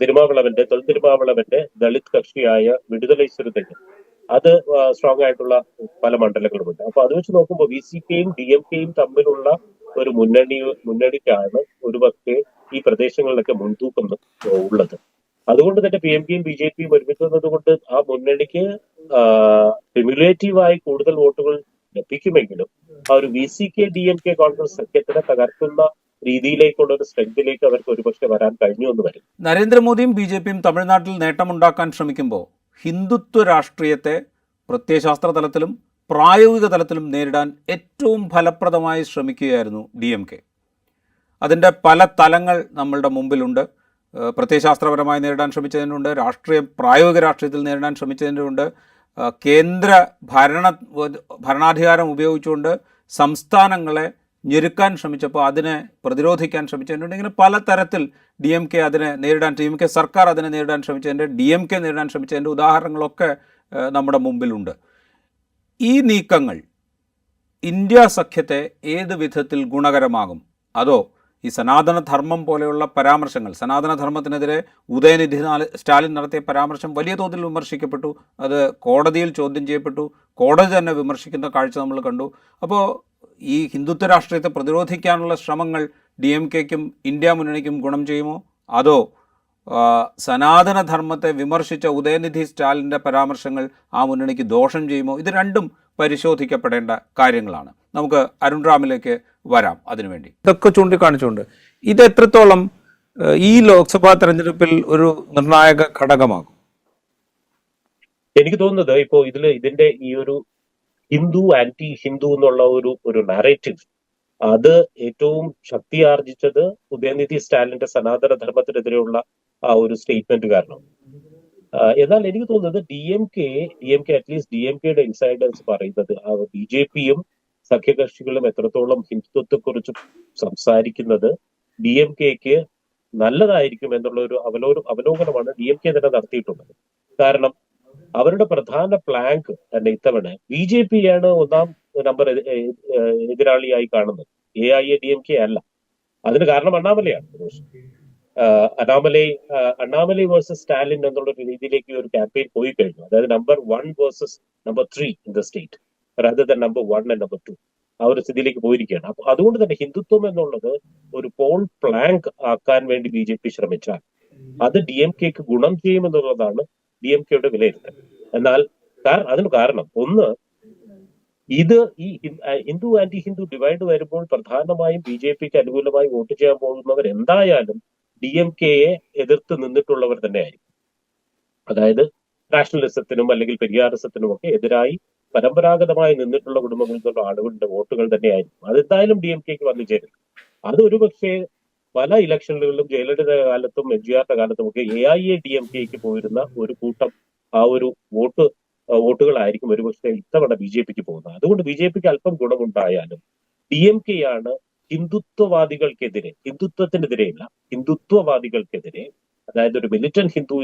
തിരുമാവളവന്റെ തൊൽ തിരുമാവളവന്റെ ദളിത് കക്ഷിയായ വിടുതലൈ സുരതയ്ക്ക് അത് സ്ട്രോങ് ആയിട്ടുള്ള പല മണ്ഡലങ്ങളുമുണ്ട്. അപ്പൊ അത് വെച്ച് നോക്കുമ്പോൾ വി സി കെയും ഡി എം കെയും തമ്മിലുള്ള ഒരു മുന്നണി മുന്നണിക്കാണ് ഒരുപക്ഷെ ഈ പ്രദേശങ്ങളിലൊക്കെ മുൻതൂക്കം ഉള്ളത്. അതുകൊണ്ട് തന്നെ പി എം കെയും ബി ജെ പിയും ഒരുമിച്ച് കൊണ്ട് ആ മുന്നണിക്ക് സ്റ്റിമുലേറ്റീവായി കൂടുതൽ വോട്ടുകൾ ലഭിക്കുമെങ്കിലും ആ ഒരു V C K D M K Congress സഖ്യത്തിനെ തകർക്കുന്ന രീതിയിലേക്കുള്ള ഒരു സ്ട്രെങ്തിലേക്ക് അവർക്ക് ഒരുപക്ഷെ വരാൻ കഴിഞ്ഞു എന്ന് വരും. നരേന്ദ്രമോദിയും ബി ജെ പിയും തമിഴ്നാട്ടിൽ നേട്ടമുണ്ടാക്കാൻ ശ്രമിക്കുമ്പോൾ ഹിന്ദുത്വ രാഷ്ട്രീയത്തെ പ്രത്യയശാസ്ത്ര തലത്തിലും പ്രായോഗിക തലത്തിലും നേരിടാൻ ഏറ്റവും ഫലപ്രദമായി ശ്രമിക്കുകയായിരുന്നു ഡി എം കെ. അതിന്റെ പല തലങ്ങൾ നമ്മളുടെ മുമ്പിലുണ്ട്. പ്രത്യയശാസ്ത്രപരമായി നേരിടാൻ ശ്രമിച്ചതിനുണ്ട്. രാഷ്ട്രീയ പ്രായോഗിക രാഷ്ട്രീയത്തിൽ നേരിടാൻ ശ്രമിച്ചതിനുണ്ട്. കേന്ദ്ര ഭരണ ഭരണാധികാരം ഉപയോഗിച്ചുകൊണ്ട് സംസ്ഥാനങ്ങളെ ഞെരുക്കാൻ ശ്രമിച്ചപ്പോൾ അതിനെ പ്രതിരോധിക്കാൻ ശ്രമിച്ചതിനുണ്ട്. ഇങ്ങനെ പല തരത്തിൽ ഡി എം കെ അതിനെ നേരിടാൻ ഡി എം കെ സർക്കാർ അതിനെ നേരിടാൻ ശ്രമിച്ചതിന്റെ ഡി എം കെ നേരിടാൻ ശ്രമിച്ചതിന്റെ ഉദാഹരണങ്ങളൊക്കെ നമ്മുടെ മുമ്പിലുണ്ട്. ഈ നീക്കങ്ങൾ ഇന്ത്യ സഖ്യത്തെ ഏത് വിധത്തിൽ ഗുണകരമാകും? അതോ ഈ സനാതനധർമ്മം പോലെയുള്ള പരാമർശങ്ങൾ സനാതനധർമ്മത്തിനെതിരെ ഉദയനിധി സ്റ്റാലിൻ നടത്തിയ പരാമർശം വലിയ തോതിൽ വിമർശിക്കപ്പെട്ടു അത് കോടതിയിൽ ചോദ്യം ചെയ്യപ്പെട്ടു കോടതി തന്നെ വിമർശിക്കുന്ന കാഴ്ച നമ്മൾ കണ്ടു. അപ്പോൾ ഈ ഹിന്ദുത്വ രാഷ്ട്രീയത്തെ പ്രതിരോധിക്കാനുള്ള ശ്രമങ്ങൾ ഡി എം കെക്കും ഇന്ത്യ മുന്നണിക്കും ഗുണം ചെയ്യുമോ? അതോ സനാതനധർമ്മത്തെ വിമർശിച്ച ഉദയനിധി സ്റ്റാലിന്റെ പരാമർശങ്ങൾ ആ മുന്നണിക്ക് ദോഷം ചെയ്യുമോ? ഇത് രണ്ടും പരിശോധിക്കപ്പെടേണ്ട കാര്യങ്ങളാണ്. നമുക്ക് അരുൺ റാമിലേക്ക് വരാം അതിനുവേണ്ടി. ഇതൊക്കെ ചൂണ്ടിക്കാണിച്ചുകൊണ്ട് ഇത് എത്രത്തോളം ഈ ലോക്സഭാ തെരഞ്ഞെടുപ്പിൽ ഒരു നിർണായക ഘടകമാകും? എനിക്ക് തോന്നുന്നത് ഇപ്പോ ഇതിൽ ഇതിന്റെ ഈ ഒരു ഹിന്ദു ആന്റി ഹിന്ദു എന്നുള്ള ഒരു ഒരു നാരേറ്റീവ് അത് ഏറ്റവും ശക്തി ആർജിച്ചത് ഉദയനിധി സ്റ്റാലിന്റെ സനാതന ധർമ്മത്തിനെതിരെയുള്ള ആ ഒരു സ്റ്റേറ്റ്മെന്റ് കാരണം. എന്നാൽ എനിക്ക് തോന്നുന്നത് D M K D M K at least D M കെയുടെ ഇൻസൈഡേഴ്സ് പറയുന്നത് ബി ജെ പിയും സഖ്യകക്ഷികളും എത്രത്തോളം ഹിന്ദുത്വത്തെക്കുറിച്ച് സംസാരിക്കുന്നത് ഡി എം കെക്ക് നല്ലതായിരിക്കും എന്നുള്ള ഒരു അവലോ അവലോകനമാണ് ഡി എം കെ തന്നെ നടത്തിയിട്ടുള്ളത്. കാരണം അവരുടെ പ്രധാന പ്ലാങ്ക് തന്നെ ഇത്തവണ ബി ജെ പിയാണ് ഒന്നാം നമ്പർ എതിരാളിയായി കാണുന്നത്. A I A D M K അല്ല. അതിന് കാരണം അണ്ണാമലയാണ്. ആഹ് അണ്ണാമലൈ വേഴ്സസ് സ്റ്റാലിൻ എന്നുള്ള രീതിയിലേക്ക് ഒരു ക്യാമ്പയിൻ പോയി കഴിഞ്ഞു. അതായത് number one versus number three in the state rather than number one and number two ആ ഒരു സ്ഥിതിയിലേക്ക് പോയിരിക്കുകയാണ്. അപ്പൊ അതുകൊണ്ട് തന്നെ ഹിന്ദുത്വം എന്നുള്ളത് ഒരു പോൾ പ്ലാങ്ക് ആക്കാൻ വേണ്ടി ബി ജെ പി ശ്രമിച്ചാൽ അത് ഡി എം കെക്ക് ഗുണം ചെയ്യുമെന്നുള്ളതാണ് ഡി എം കെയുടെ വിലയിരുത്തൽ. എന്നാൽ അതിന് കാരണം. ഒന്ന് ഇത് ഈ ഹിന്ദു ആന്റി ഹിന്ദു ഡിവൈഡ് വരുമ്പോൾ പ്രധാനമായും ബി ജെ പിക്ക് അനുകൂലമായി വോട്ട് ചെയ്യാൻ പോകുന്നവർ എന്തായാലും ഡി എം കെയെ എതിർത്ത് നിന്നിട്ടുള്ളവർ തന്നെയായിരിക്കും. അതായത് നാഷണലിസത്തിനും അല്ലെങ്കിൽ പെരിയാറിസത്തിനും ഒക്കെ എതിരായി പരമ്പരാഗതമായി നിന്നിട്ടുള്ള കുടുംബങ്ങളിൽ നിന്നുള്ള ആളുകളുടെ വോട്ടുകൾ തന്നെയായിരിക്കും. അതെന്തായാലും ഡി എം കെക്ക് വന്നു ചേരും അത് ഒരുപക്ഷെ പല ഇലക്ഷനുകളിലും ജയലളിത കാലത്തും എം ജി ആറിന്റെ കാലത്തും ഒക്കെ A I A D M കെക്ക് പോയിരുന്ന ഒരു കൂട്ടം ആ ഒരു വോട്ട് വോട്ടുകളായിരിക്കും ഒരുപക്ഷെ ഇത്തവണ ബി ജെ പിക്ക് പോകുന്നത്. അതുകൊണ്ട് ബി ജെ പിക്ക് അല്പം ഗുണമുണ്ടായാലും ഡി എം കെ ആണ് ഹിന്ദുത്വവാദികൾക്കെതിരെ ഹിന്ദുത്വത്തിനെതിരെയല്ല ഹിന്ദുത്വവാദികൾക്കെതിരെ അതായത് ഒരു മിലിറ്റന്റ് ഹിന്ദു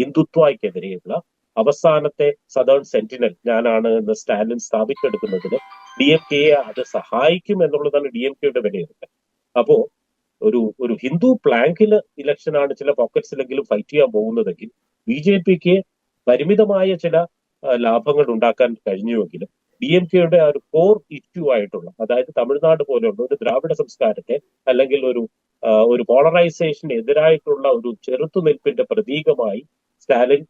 ഹിന്ദുത്വക്കെതിരെയുള്ള അവസാനത്തെ സദേൺ സെന്റിനൽ ഞാനാണ് എന്ന് സ്റ്റാലിൻ സ്ഥാപിച്ചെടുക്കുന്നതിന് ഡി എം കെയെ അത് സഹായിക്കും എന്നുള്ളതാണ് ഡി എം കെയുടെ വിലയിരുത്തൽ. അപ്പോ ഒരു ഒരു ഹിന്ദു പ്ലാങ്കിൽ ഇലക്ഷനാണ് ചില പോക്കറ്റ്സിലെങ്കിലും ഫൈറ്റ് ചെയ്യാൻ പോകുന്നതെങ്കിൽ ബി ജെ പിക്ക് പരിമിതമായ ചില ലാഭങ്ങൾ ഉണ്ടാക്കാൻ കഴിഞ്ഞുവെങ്കിലും ഡി എം കെയുടെ ആ ഒരു കോർ ഇഷ്യൂ ആയിട്ടുള്ള അതായത് തമിഴ്നാട് പോലെയുള്ള ഒരു ദ്രാവിഡ സംസ്കാരത്തെ അല്ലെങ്കിൽ ഒരു ഒരു പോളറൈസേഷന് എതിരായിട്ടുള്ള ഒരു ചെറുത്തുനിൽപ്പിന്റെ പ്രതീകമായി സ്റ്റാലിൻ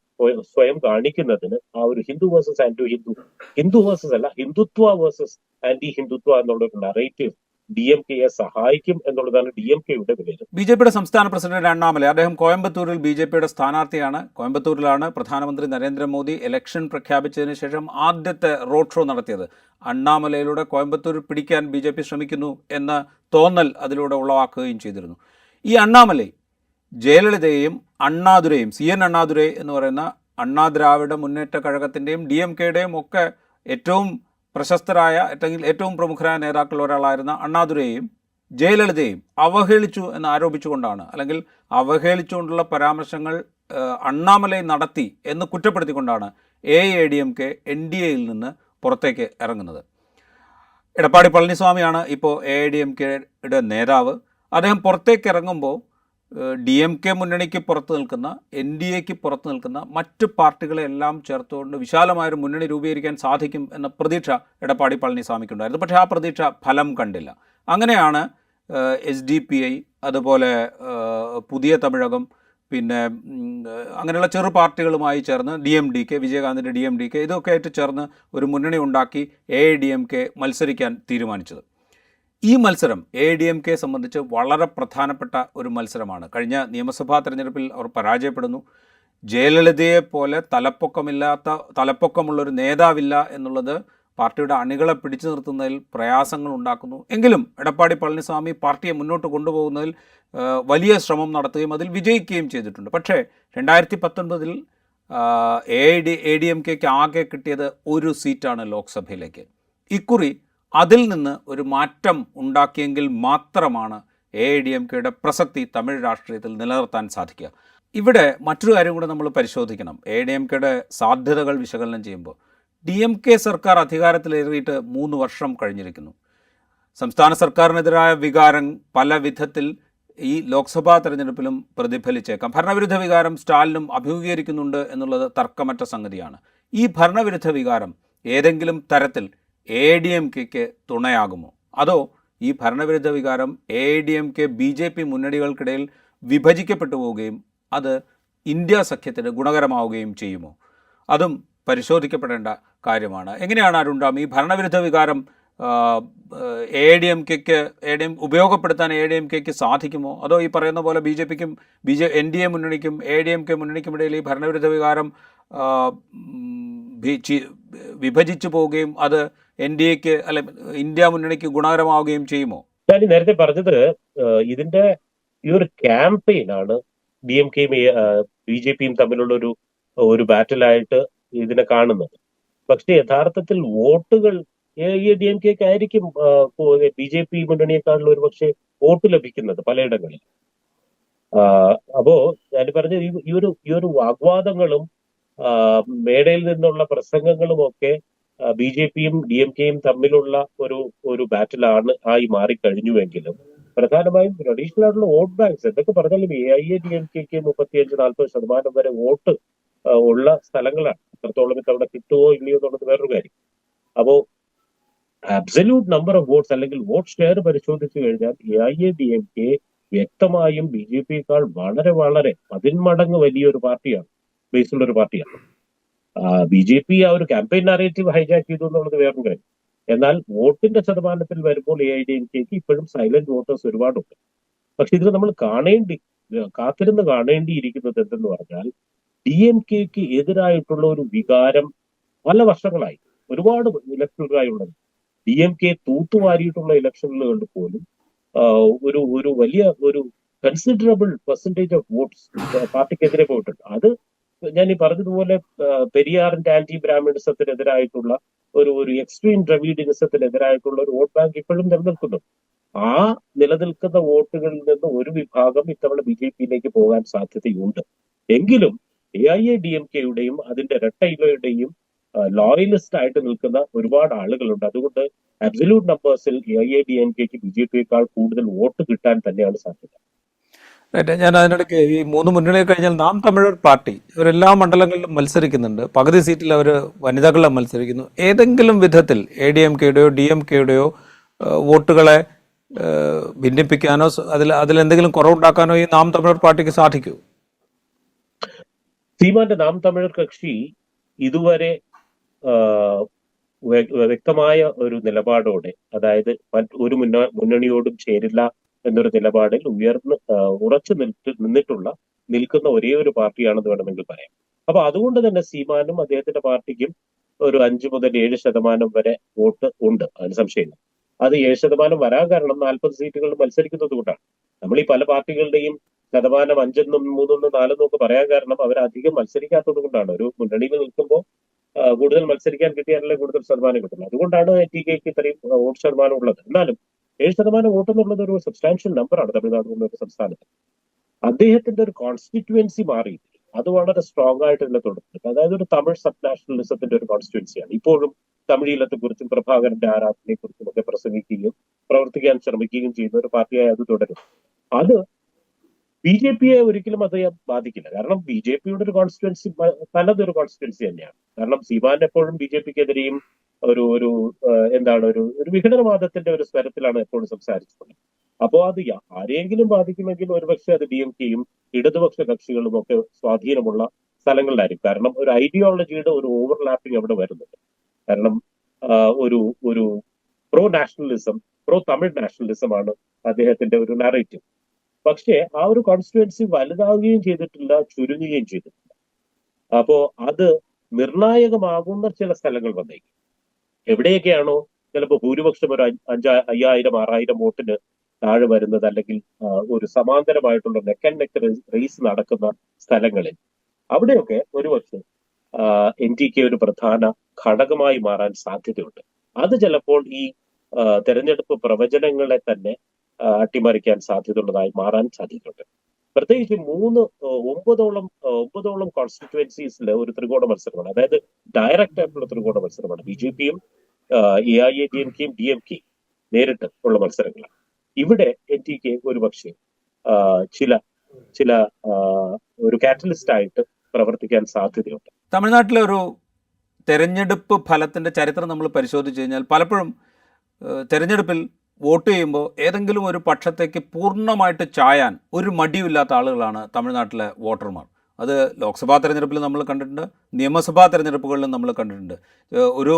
സ്വയം- കാണിക്കുന്നതിന് ആ ഒരു Hindu versus anti Hindu Hindu versus അല്ല ഹിന്ദുത്വ വേഴ്സസ് ആന്റി ഹിന്ദുത്വ എന്നുള്ള ഒരു നറേറ്റീവ് ഡി എം കെയെ സഹായിക്കും എന്നുള്ളതാണ് ഡി എം കെയുടെ വിലയിരുത്തൽ. ബി ജെ പിയുടെ സംസ്ഥാന പ്രസിഡന്റ് അണ്ണാമലൈ അദ്ദേഹം കോയമ്പത്തൂരിൽ ബി ജെ പിയുടെ സ്ഥാനാർത്ഥിയാണ്. കോയമ്പത്തൂരിലാണ് പ്രധാനമന്ത്രി നരേന്ദ്രമോദി ഇലക്ഷൻ പ്രഖ്യാപിച്ചതിന് ശേഷം ആദ്യത്തെ റോഡ് ഷോ നടത്തിയത്. അണ്ണാമലയിലൂടെ കോയമ്പത്തൂർ പിടിക്കാൻ ബി ജെ പി ശ്രമിക്കുന്നു എന്ന തോന്നൽ അതിലൂടെ ഉളവാക്കുകയും ചെയ്തിരുന്നു. ഈ അണ്ണാമലൈ ജയലളിതയെയും അണ്ണാദുരയും സി എൻ അണ്ണാദുരൈ എന്ന് പറയുന്ന അണ്ണാ ദ്രാവിഡ മുന്നേറ്റ കഴകത്തിന്റെയും ഡി എം കെയുടെയും ഒക്കെ ഏറ്റവും പ്രശസ്തരായ അല്ലെങ്കിൽ ഏറ്റവും പ്രമുഖരായ നേതാക്കളിൽ ഒരാളായിരുന്ന അണ്ണാദുരയെയും ജയലളിതയെയും അവഹേളിച്ചു എന്ന് ആരോപിച്ചുകൊണ്ടാണ്. അല്ലെങ്കിൽ അവഹേളിച്ചുകൊണ്ടുള്ള പരാമർശങ്ങൾ അണ്ണാമലൈ നടത്തി എന്ന് കുറ്റപ്പെടുത്തിക്കൊണ്ടാണ് A A D M K N D എയിൽ നിന്ന് പുറത്തേക്ക് ഇറങ്ങുന്നത്. എടപ്പാടി പളനിസ്വാമിയാണ് ഇപ്പോൾ എ ഐ ഡി എം കെയുടെ നേതാവ്. അദ്ദേഹം പുറത്തേക്ക് ഇറങ്ങുമ്പോൾ ഡി എം കെ മുന്നണിക്ക് പുറത്ത് നിൽക്കുന്ന എൻ ഡി എക്ക് പുറത്ത് നിൽക്കുന്ന മറ്റ് പാർട്ടികളെല്ലാം ചേർത്തുകൊണ്ട് വിശാലമായൊരു മുന്നണി രൂപീകരിക്കാൻ സാധിക്കും എന്ന പ്രതീക്ഷ എടപ്പാടി പളനിസ്വാമിക്കുണ്ടായിരുന്നു. പക്ഷേ ആ പ്രതീക്ഷ ഫലം കണ്ടില്ല. അങ്ങനെയാണ് എസ് ഡി പി ഐ അതുപോലെ പുതിയ തമിഴകം പിന്നെ അങ്ങനെയുള്ള ചെറു പാർട്ടികളുമായി ചേർന്ന് ഡി എം ഡി കെ വിജയകാന്തിന്റെ ഡി എം ഡി കെ ഇതൊക്കെ ആയിട്ട് ചേർന്ന് ഒരു മുന്നണി ഉണ്ടാക്കി A I D M K മത്സരിക്കാൻ തീരുമാനിച്ചത്. ഈ മത്സരം എ ഡി എം കെ സംബന്ധിച്ച് വളരെ പ്രധാനപ്പെട്ട ഒരു മത്സരമാണ്. കഴിഞ്ഞ നിയമസഭാ തെരഞ്ഞെടുപ്പിൽ അവർ പരാജയപ്പെടുന്നു. ജയലളിതയെ പോലെ തലപ്പൊക്കമില്ലാത്ത തലപ്പൊക്കമുള്ളൊരു നേതാവില്ല എന്നുള്ളത് പാർട്ടിയുടെ അണികളെ പിടിച്ചു നിർത്തുന്നതിൽ പ്രയാസങ്ങൾ ഉണ്ടാക്കുന്നു. എങ്കിലും എടപ്പാടി പളനിസ്വാമി പാർട്ടിയെ മുന്നോട്ട് കൊണ്ടുപോകുന്നതിൽ വലിയ ശ്രമം നടത്തുകയും അതിൽ വിജയിക്കുകയും ചെയ്തിട്ടുണ്ട്. പക്ഷേ രണ്ടായിരത്തി പത്തൊൻപതിൽ A D A D M കെക്ക് ആകെ കിട്ടിയത് ഒരു സീറ്റാണ് ലോക്സഭയിലേക്ക്. ഇക്കുറി അതിൽ നിന്ന് ഒരു മാറ്റം ഉണ്ടാക്കിയെങ്കിൽ മാത്രമാണ് എ ഐ ഡി എം കെയുടെ പ്രസക്തി തമിഴ് രാഷ്ട്രീയത്തിൽ നിലനിർത്താൻ സാധിക്കുക. ഇവിടെ മറ്റൊരു കാര്യം കൂടെ നമ്മൾ പരിശോധിക്കണം. എ ഡി എം കെയുടെ സാധ്യതകൾ വിശകലനം ചെയ്യുമ്പോൾ ഡി എം കെ സർക്കാർ അധികാരത്തിലേറിയിട്ട് മൂന്ന് വർഷം കഴിഞ്ഞിരിക്കുന്നു. സംസ്ഥാന സർക്കാരിനെതിരായ വികാരം പല വിധത്തിൽ ഈ ലോക്സഭാ തെരഞ്ഞെടുപ്പിലും പ്രതിഫലിച്ചേക്കാം. ഭരണവിരുദ്ധ വികാരം സ്റ്റാലിനും അഭിമുഖീകരിക്കുന്നുണ്ട് എന്നുള്ളത് തർക്കമറ്റ സംഗതിയാണ്. ഈ ഭരണവിരുദ്ധ വികാരം ഏതെങ്കിലും തരത്തിൽ എ ഡി എം കെക്ക് തുണയാകുമോ? അതോ ഈ ഭരണവിരുദ്ധ വികാരം A D M K B J P മുന്നണികൾക്കിടയിൽ വിഭജിക്കപ്പെട്ടു പോവുകയും അത് ഇന്ത്യ സഖ്യത്തിന് ഗുണകരമാവുകയും ചെയ്യുമോ? അതും പരിശോധിക്കപ്പെടേണ്ട കാര്യമാണ്. എങ്ങനെയാണ് അരുണ്ടാം ഈ ഭരണവിരുദ്ധ വികാരം എ ഡി എം കെക്ക് എ ഡി എം ഉപയോഗപ്പെടുത്താൻ എ ഡി എം കെക്ക് സാധിക്കുമോ? അതോ ഈ പറയുന്ന പോലെ ബി ജെ പിക്കും B J N D A മുന്നണിക്കും A D M K മുന്നണിക്കും ഇടയിൽ ഈ ഭരണവിരുദ്ധ വികാരം വിഭജിച്ചു പോവുകയും അത് എൻ ഡി എക്ക് അല്ലെ ഇന്ത്യ മുന്നണിക്ക് ഗുണകരമാവുകയും ചെയ്യുമോ? ഞാൻ നേരത്തെ പറഞ്ഞത് ഇതിന്റെ ഈ ഒരു ക്യാമ്പയിൻ ആണ് ഡി എം കെയും ബി ജെ പിയും തമ്മിലുള്ള ഒരു ഒരു ബാറ്റിലായിട്ട് ഇതിനെ കാണുന്നത്. പക്ഷെ യഥാർത്ഥത്തിൽ വോട്ടുകൾ ഈ ഡി എം കെക്ക് ആയിരിക്കും ബി ജെ പി മുന്നണിയെക്കാളും ഒരു പക്ഷേ വോട്ട് ലഭിക്കുന്നത് പലയിടങ്ങളിൽ. അപ്പോ ഞാൻ പറഞ്ഞ ഈ ഒരു ഈ ഒരു വാഗ്വാദങ്ങളും മേടയിൽ നിന്നുള്ള പ്രസംഗങ്ങളും ഒക്കെ ബി ജെ പിയും ഡി എം കെയും തമ്മിലുള്ള ഒരു ഒരു ബാറ്റിലാണ് ആയി മാറിക്കഴിഞ്ഞുവെങ്കിലും പ്രധാനമായും ട്രഡീഷണൽ ആയിട്ടുള്ള വോട്ട് ബാങ്ക്സ് എന്തൊക്കെ പറഞ്ഞാലും A I A D M കെക്ക് മുപ്പത്തിയഞ്ച് നാൽപ്പത് ശതമാനം വരെ വോട്ട് ഉള്ള സ്ഥലങ്ങളാണ്. എത്രത്തോളം ഇത്തവണ കിട്ടുമോ ഇല്ലയോ എന്നുള്ളത് വേറൊരു കാര്യം. അപ്പോ അബ്സല്യൂട്ട് നമ്പർ ഓഫ് വോട്ട്സ് അല്ലെങ്കിൽ വോട്ട് ഷെയർ പരിശോധിച്ചു കഴിഞ്ഞാൽ A I A D M K വ്യക്തമായും ബി ജെ പിയേക്കാൾ വളരെ വളരെ പതിന്മടങ്ങ് വലിയൊരു പാർട്ടിയാണ് ബേസിലുള്ള ഒരു പാർട്ടിയാണ്. ബി ജെ പി ആ ഒരു ക്യാമ്പയിൻ നറേറ്റീവ് ഹൈജാക്ക് ചെയ്തു എന്നുള്ളത് വേറൊരു കാര്യം. എന്നാൽ വോട്ടിന്റെ ശതമാനത്തിൽ വരുമ്പോൾ എ ഐ ഡി എം കെക്ക് ഇപ്പോഴും സൈലന്റ് വോട്ടേഴ്സ് ഒരുപാടുണ്ട്. പക്ഷെ ഇതിൽ നമ്മൾ കാണേണ്ടി കാത്തിരുന്ന് കാണേണ്ടിയിരിക്കുന്നത് എന്തെന്ന് പറഞ്ഞാൽ ഡി എം കെക്ക് എതിരായിട്ടുള്ള ഒരു വികാരം പല വർഷങ്ങളായി. ഒരുപാട് ഇലക്ഷനുകളായി ഉള്ളത്. ഡി എം കെ തൂത്തുവാരിയിട്ടുള്ള ഇലക്ഷനുകൾ പോലും ഒരു ഒരു വലിയ ഒരു കൺസിഡറബിൾ പെർസെന്റേജ് ഓഫ് വോട്ട്സ് പാർട്ടിക്കെതിരെ പോയിട്ടുണ്ട്. അത് ഞാൻ ഈ പറഞ്ഞതുപോലെ പെരിയാറിന്റെ ആന്റി ബ്രാഹ്മിണിസത്തിനെതിരായിട്ടുള്ള ഒരു ഒരു എക്സ്ട്രീം ദ്രവീഡിനിസത്തിനെതിരായിട്ടുള്ള ഒരു വോട്ട് ബാങ്ക് ഇപ്പോഴും നിലനിൽക്കുന്നു. ആ നിലനിൽക്കുന്ന വോട്ടുകളിൽ നിന്ന് ഒരു വിഭാഗം ഇത്തവണ ബി ജെ പിയിലേക്ക് പോകാൻ സാധ്യതയുണ്ട്. എങ്കിലും A I A D M കെയുടെയും അതിന്റെ റെട്ടൈലയുടെയും ലോയലിസ്റ്റ് ആയിട്ട് നിൽക്കുന്ന ഒരുപാട് ആളുകളുണ്ട്. അതുകൊണ്ട് absolute നമ്പേഴ്സിൽ A I A D M കെക്ക് B J പിയേക്കാൾ കൂടുതൽ വോട്ട് കിട്ടാൻ തന്നെയാണ് സാധ്യത. ഞാൻ അതിനിടയ്ക്ക് ഈ മൂന്ന് മുന്നണി കഴിഞ്ഞാൽ നാം തമിഴർ പാർട്ടി ഇവരെല്ലാ മണ്ഡലങ്ങളിലും മത്സരിക്കുന്നുണ്ട്. പകുതി സീറ്റിൽ അവർ വനിതകളെ മത്സരിക്കുന്നു. ഏതെങ്കിലും വിധത്തിൽ എ ഡി എം കെയുടെയോ ഡി എം കെയുടെയോ വോട്ടുകളെ ഭിന്നിപ്പിക്കാനോ അതിൽ അതിൽ എന്തെങ്കിലും കുറവുണ്ടാക്കാനോ ഈ നാം തമിഴർ പാർട്ടിക്ക് സാധിക്കൂ? സീമാന്റെ നാം തമിഴർ കക്ഷി ഇതുവരെ വ്യക്തമായ ഒരു നിലപാടോടെ അതായത് ഒരു മുന്ന മുന്നണിയോടും ചേരില്ല എന്നൊരു നിലപാടിൽ ഉയർന്ന് ഉറച്ചു നിൽട്ട് നിന്നിട്ടുള്ള നിൽക്കുന്ന ഒരേ ഒരു പാർട്ടിയാണെന്ന് വേണമെങ്കിൽ പറയാം. അപ്പൊ അതുകൊണ്ട് തന്നെ സീമാനും അദ്ദേഹത്തിന്റെ പാർട്ടിക്കും ഒരു അഞ്ചു മുതൽ ഏഴ് ശതമാനം വരെ വോട്ട് ഉണ്ട്. അതിന് സംശയമില്ല. അത് ഏഴ് ശതമാനം വരാൻ കാരണം നാൽപ്പത് സീറ്റുകൾ മത്സരിക്കുന്നത് കൊണ്ടാണ്. നമ്മൾ ഈ പല പാർട്ടികളുടെയും ശതമാനം അഞ്ചെന്നും മൂന്നെന്നും നാലെന്നും ഒക്കെ പറയാൻ കാരണം അവർ അധികം മത്സരിക്കാത്തത് കൊണ്ടാണ്. ഒരു മുന്നണിയിൽ നിൽക്കുമ്പോൾ കൂടുതൽ മത്സരിക്കാൻ കിട്ടിയാലല്ലേ കൂടുതൽ ശതമാനം കിട്ടുന്നത് അതുകൊണ്ടാണ് ടി കെക്ക് ഇത്രയും വോട്ട് ശതമാനം ഉള്ളത്. എന്നാലും ഏഴ് ശതമാനം വോട്ട് എന്നുള്ളത് ഒരു സബ്സ്റ്റാൻഷ്യൽ നമ്പർ ആണ് തമിഴ്നാട് പോലുള്ള ഒരു സംസ്ഥാനത്ത്. അദ്ദേഹത്തിന്റെ ഒരു കോൺസ്റ്റിറ്റ്യുവൻസി മാറി. അത് വളരെ സ്ട്രോങ് ആയിട്ട് തന്നെ തുടർന്നിട്ടുണ്ട് അതായത് ഒരു തമിഴ് സബ് നാഷണലിസത്തിന്റെ ഒരു കോൺസ്റ്റിറ്റ്യുവൻസിയാണ് ഇപ്പോഴും തമിഴീലത്തെ കുറിച്ചും പ്രഭാകരന്റെ ആരാധനയെ കുറിച്ചും ഒക്കെ പ്രസംഗിക്കുകയും പ്രവർത്തിക്കാൻ ശ്രമിക്കുകയും ചെയ്യുന്ന ഒരു പാർട്ടിയായി അത് തുടരും. അത് ബി ജെ പിയെ ഒരിക്കലും അത് ബാധിക്കില്ല. കാരണം ബി ജെ പിയുടെ ഒരു കോൺസ്റ്റിറ്റ്യുവൻസി പലതൊരു കോൺസ്റ്റിറ്റുവൻസി തന്നെയാണ്. കാരണം സിബാൻ എപ്പോഴും ബി ജെ പിക്കെതിരെയും ഒരു ഒരു എന്താണ് ഒരു ഒരു വിഘടനവാദത്തിന്റെ ഒരു സ്വരത്തിലാണ് എപ്പോഴും സംസാരിച്ചിട്ടുള്ളത്. അപ്പോ അത് ആരെയെങ്കിലും ബാധിക്കുമെങ്കിൽ ഒരുപക്ഷെ അത് ഡി എം കെയും ഇടതുപക്ഷ കക്ഷികളും ഒക്കെ സ്വാധീനമുള്ള സ്ഥലങ്ങളിലായിരിക്കും. കാരണം ഒരു ഐഡിയോളജിയുടെ ഒരു ഓവർലാപ്പിംഗ് അവിടെ വരുന്നുണ്ട്. കാരണം ഒരു ഒരു pro nationalism pro Tamil nationalism ആണ് അദ്ദേഹത്തിന്റെ ഒരു നറേറ്റീവ് പക്ഷേ ആ ഒരു കോൺസ്റ്റിറ്റുവൻസി വലുതാവുകയും ചെയ്തിട്ടില്ല ചുരുങ്ങുകയും ചെയ്തിട്ടില്ല. അപ്പോ അത് നിർണായകമാകുന്ന ചില സ്ഥലങ്ങൾ വന്നേക്കും. എവിടെയൊക്കെയാണോ ചിലപ്പോൾ ഭൂരിപക്ഷം ഒരു അഞ്ച് അയ്യായിരം ആറായിരം വോട്ടിന് താഴെ വരുന്നത് അല്ലെങ്കിൽ ഒരു സമാന്തരമായിട്ടുള്ള നെക്കൻ നെക്ക് റേസ് നടക്കുന്ന സ്ഥലങ്ങളിൽ. അവിടെയൊക്കെ ഒരുപക്ഷെ എൻ ടി കെ ഒരു പ്രധാന ഘടകമായി മാറാൻ സാധ്യതയുണ്ട്. അത് ചിലപ്പോൾ ഈ തെരഞ്ഞെടുപ്പ് പ്രവചനങ്ങളെ തന്നെ അട്ടിമറിക്കാൻ സാധ്യതയുള്ളതായി മാറാൻ സാധ്യതയുണ്ട്. പ്രത്യേകിച്ച് മൂന്ന് ഒമ്പതോളം ഒമ്പതോളം കോൺസ്റ്റിറ്റുവൻസീസിലെ ഒരു ത്രികോണ മത്സരമാണ്. അതായത് ഡയറക്റ്റ് ആയിട്ടുള്ള ത്രികോണ മത്സരമാണ്. ബി ജെ പിയും A I A D M കെയും ഡി എം കെയും നേരിട്ട് ഉള്ള മത്സരങ്ങളാണ്. ഇവിടെ എൻ ടി കെ ഒരു പക്ഷേ ചില ചില ഒരു കാറ്റലിസ്റ്റ് ആയിട്ട് പ്രവർത്തിക്കാൻ സാധ്യതയുണ്ട്. തമിഴ്നാട്ടിലെ ഒരു തെരഞ്ഞെടുപ്പ് ഫലത്തിന്റെ ചരിത്രം നമ്മൾ പരിശോധിച്ചു കഴിഞ്ഞാൽ പലപ്പോഴും തെരഞ്ഞെടുപ്പിൽ വോട്ട് ചെയ്യുമ്പോൾ ഏതെങ്കിലും ഒരു പക്ഷത്തേക്ക് പൂർണമായിട്ട് ചായാൻ ഒരു മടിയുമില്ലാത്ത ആളുകളാണ് തമിഴ്നാട്ടിലെ വോട്ടർമാർ. അത് ലോക്സഭാ തെരഞ്ഞെടുപ്പിൽ നമ്മൾ കണ്ടിട്ടുണ്ട് നിയമസഭാ തെരഞ്ഞെടുപ്പുകളിലും നമ്മൾ കണ്ടിട്ടുണ്ട്. ഒരു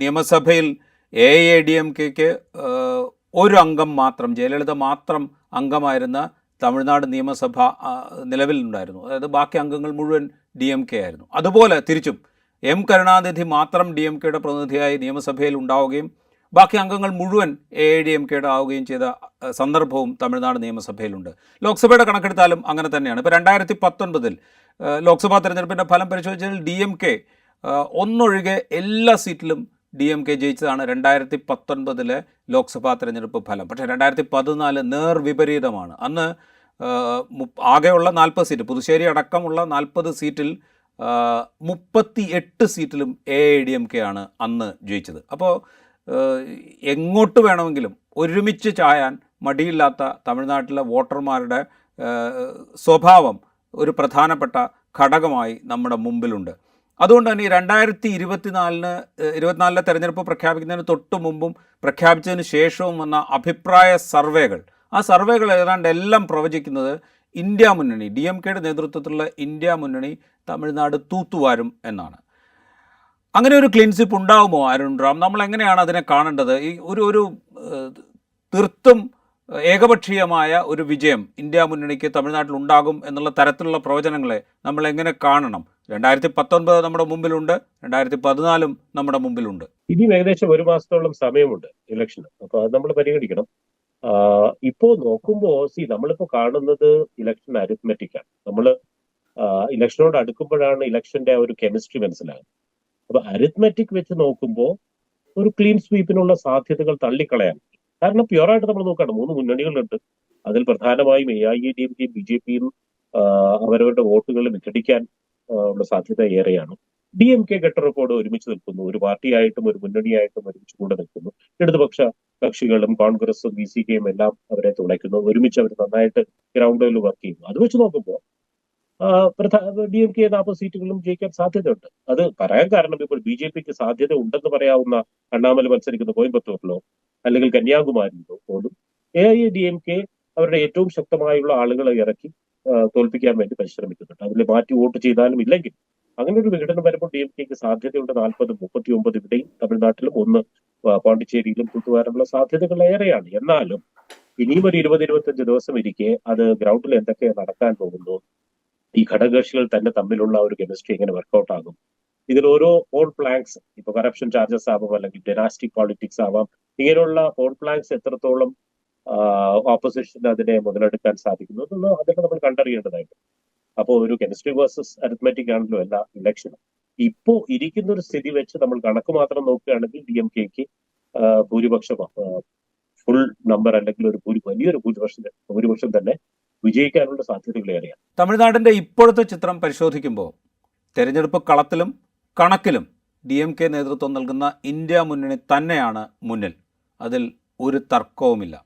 നിയമസഭയിൽ എ എ ഡി എം കെക്ക് ഒരു അംഗം മാത്രം ജയലളിത മാത്രം അംഗമായിരുന്ന തമിഴ്നാട് നിയമസഭ നിലവിലുണ്ടായിരുന്നു. അതായത് ബാക്കി അംഗങ്ങൾ മുഴുവൻ ഡി എം കെ ആയിരുന്നു. അതുപോലെ തിരിച്ചും എം കരുണാനിധി മാത്രം ഡി എം കെയുടെ പ്രതിനിധിയായി നിയമസഭയിൽ ഉണ്ടാവുകയും ബാക്കി അംഗങ്ങൾ മുഴുവൻ എ ഐ ഡി എം കെയുടെ ആവുകയും ചെയ്ത സന്ദർഭവും തമിഴ്നാട് നിയമസഭയിലുണ്ട്. ലോക്സഭയുടെ കണക്കെടുത്താലും അങ്ങനെ തന്നെയാണ്. ഇപ്പോൾ രണ്ടായിരത്തി പത്തൊൻപതിൽ ലോക്സഭാ തെരഞ്ഞെടുപ്പിന്റെ ഫലം പരിശോധിച്ചാൽ ഡി എം കെ ഒന്നൊഴികെ എല്ലാ സീറ്റിലും ഡി എം കെ ജയിച്ചതാണ് രണ്ടായിരത്തി പത്തൊൻപതിലെ ലോക്സഭാ തെരഞ്ഞെടുപ്പ് ഫലം. പക്ഷേ രണ്ടായിരത്തി പതിനാല് നേർവിപരീതമാണ് അന്ന് ആകെയുള്ള നാൽപ്പത് സീറ്റ് പുതുശ്ശേരി അടക്കമുള്ള നാൽപ്പത് സീറ്റിൽ മുപ്പത്തി എട്ട് സീറ്റിലും A I D M K ആണ് അന്ന് ജയിച്ചത്. അപ്പോൾ എങ്ങോട്ട് വേണമെങ്കിലും ഒരുമിച്ച് ചായാൻ മടിയില്ലാത്ത തമിഴ്നാട്ടിലെ വോട്ടർമാരുടെ സ്വഭാവം ഒരു പ്രധാനപ്പെട്ട ഘടകമായി നമ്മുടെ മുമ്പിലുണ്ട്. അതുകൊണ്ട് തന്നെ രണ്ടായിരത്തി ഇരുപത്തിനാലിന് ഇരുപത്തിനാലിലെ തെരഞ്ഞെടുപ്പ് പ്രഖ്യാപിക്കുന്നതിന് തൊട്ട് മുമ്പും പ്രഖ്യാപിച്ചതിന് ശേഷവും വന്ന അഭിപ്രായ സർവേകൾ. ആ സർവേകൾ ഏതാണ്ട് എല്ലാം പ്രവചിക്കുന്നത് ഇന്ത്യ മുന്നണി ഡി എം കെയുടെ നേതൃത്വത്തിലുള്ള ഇന്ത്യ മുന്നണി തമിഴ്നാട് തൂത്തുവാരും എന്നാണ്. അങ്ങനെ ഒരു ക്ലീൻസിപ്പ് ഉണ്ടാവുമോ അരുൺ റാം? നമ്മൾ എങ്ങനെയാണ് അതിനെ കാണേണ്ടത്? ഈ ഒരു ഒരു തീർത്തും ഏകപക്ഷീയമായ ഒരു വിജയം ഇന്ത്യ മുന്നണിക്ക് തമിഴ്നാട്ടിൽ ഉണ്ടാകും എന്നുള്ള തരത്തിലുള്ള പ്രവചനങ്ങളെ നമ്മൾ എങ്ങനെ കാണണം? രണ്ടായിരത്തി പത്തൊൻപത് നമ്മുടെ മുമ്പിലുണ്ട് രണ്ടായിരത്തി പതിനാലും നമ്മുടെ മുമ്പിലുണ്ട്. ഇനിയും ഏകദേശം ഒരു മാസത്തോളം സമയമുണ്ട് ഇലക്ഷന്. അപ്പൊ അത് നമ്മൾ പരിഗണിക്കണം. ഇപ്പോ നോക്കുമ്പോ സി നമ്മളിപ്പോ കാണുന്നത് ഇലക്ഷൻ അരിത്മെറ്റിക് ആണ്. നമ്മൾ ഇലക്ഷനോട് അടുക്കുമ്പോഴാണ് ഇലക്ഷന്റെ ഒരു കെമിസ്ട്രി മനസ്സിലാകുന്നത്. അപ്പൊ അരിത്മെറ്റിക് വെച്ച് നോക്കുമ്പോൾ ഒരു ക്ലീൻ സ്വീപ്പിനുള്ള സാധ്യതകൾ തള്ളിക്കളയാൻ കാരണം പ്യുവറായിട്ട് നമ്മൾ നോക്കുകയാണ് മൂന്ന് മുന്നണികളുണ്ട്. അതിൽ പ്രധാനമായും A I A D M കെയും ബി ജെ പിയും അവരവരുടെ വോട്ടുകൾ വിഘടിക്കാൻ ഉള്ള സാധ്യത ഏറെയാണ്. ഡി എം കെ ഘട്ടറപ്പോട് ഒരുമിച്ച് നിൽക്കുന്നു. ഒരു പാർട്ടിയായിട്ടും ഒരു മുന്നണിയായിട്ടും ഒരുമിച്ച് കൂടെ നിൽക്കുന്നു. ഇടതുപക്ഷ കക്ഷികളും കോൺഗ്രസും ബി സി കെയും എല്ലാം അവരെ തുണയ്ക്കുന്നു ഒരുമിച്ച് അവർ നന്നായിട്ട് ഗ്രൗണ്ടിൽ വർക്ക് ചെയ്യുന്നു. അത് വെച്ച് നോക്കുമ്പോൾ ഡി എം കെ നാൽപ്പത് സീറ്റുകളും ജയിക്കാൻ സാധ്യതയുണ്ട്. അത് പറയാൻ കാരണം ഇപ്പോൾ ബി ജെ പിക്ക് സാധ്യത ഉണ്ടെന്ന് പറയാവുന്ന അണ്ണാമല മത്സരിക്കുന്ന കോയമ്പത്തൂരിലോ അല്ലെങ്കിൽ കന്യാകുമാരിയിലോ പോലും A I D M K അവരുടെ ഏറ്റവും ശക്തമായുള്ള ആളുകളെ ഇറക്കി തോൽപ്പിക്കാൻ വേണ്ടി പരിശ്രമിക്കുന്നുണ്ട്. അതിൽ മാറ്റി വോട്ട് ചെയ്താലും ഇല്ലെങ്കിൽ അങ്ങനെ ഒരു വിഘടനം വരുമ്പോൾ ഡി എം കെക്ക് സാധ്യതയുണ്ട് നാൽപ്പത് മുപ്പത്തി ഒമ്പത് ഇവിടെയും തമിഴ്നാട്ടിലും ഒന്ന് പോണ്ടിച്ചേരിയിലും തൂത്തുവാരാനുള്ള സാധ്യതകൾ ഏറെയാണ്. എന്നാലും ഇനിയും ഒരു ഇരുപത് ഇരുപത്തഞ്ച് ദിവസം ഇരിക്കെ അത് ഗ്രൗണ്ടിൽ എന്തൊക്കെ നടക്കാൻ പോകുന്നു ഈ ഘടകകക്ഷികൾ തന്നെ തമ്മിലുള്ള ഒരു കെമിസ്ട്രി എങ്ങനെ വർക്കൗട്ട് ആകും? ഇതിൽ ഓരോ ഓൾ പ്ലാങ്സ് ഇപ്പൊ കറപ്ഷൻ ചാർജസ് ആവാം അല്ലെങ്കിൽ ഡെനാസ്റ്റിക് പോളിറ്റിക്സ് ആവാം ഇങ്ങനെയുള്ള ഓൾ പ്ലാങ്സ് എത്രത്തോളം ഓപ്പോസിഷന് അതിനെ മുതലെടുക്കാൻ സാധിക്കുന്നു എന്നുള്ളത് അതൊക്കെ നമ്മൾ കണ്ടറിയേണ്ടതായിട്ട്. അപ്പോൾ ഒരു കെമിസ്ട്രി വേഴ്സസ് അരിത്മെറ്റിക് ആണല്ലോ എല്ലാ ഇലക്ഷനും ഇപ്പോ ഇരിക്കുന്ന ഒരു സ്ഥിതി വെച്ച് നമ്മൾ കണക്ക് മാത്രം നോക്കുകയാണെങ്കിൽ ഡി എം കെക്ക് ഭൂരിപക്ഷം ഫുൾ നമ്പർ അല്ലെങ്കിൽ ഒരു വലിയൊരു ഭൂരിപക്ഷം ഭൂരിപക്ഷം തന്നെ വിജയിക്കാനുള്ള സാധ്യതകൾ ഏറെയാണ് തമിഴ്നാടിന്റെ ഇപ്പോഴത്തെ ചിത്രം പരിശോധിക്കുമ്പോൾ തെരഞ്ഞെടുപ്പ് കളത്തിലും കണക്കിലും ഡി എം കെ നേതൃത്വം നൽകുന്ന ഇന്ത്യ മുന്നണി തന്നെയാണ് മുന്നിൽ. അതിൽ ഒരു തർക്കവുമില്ല.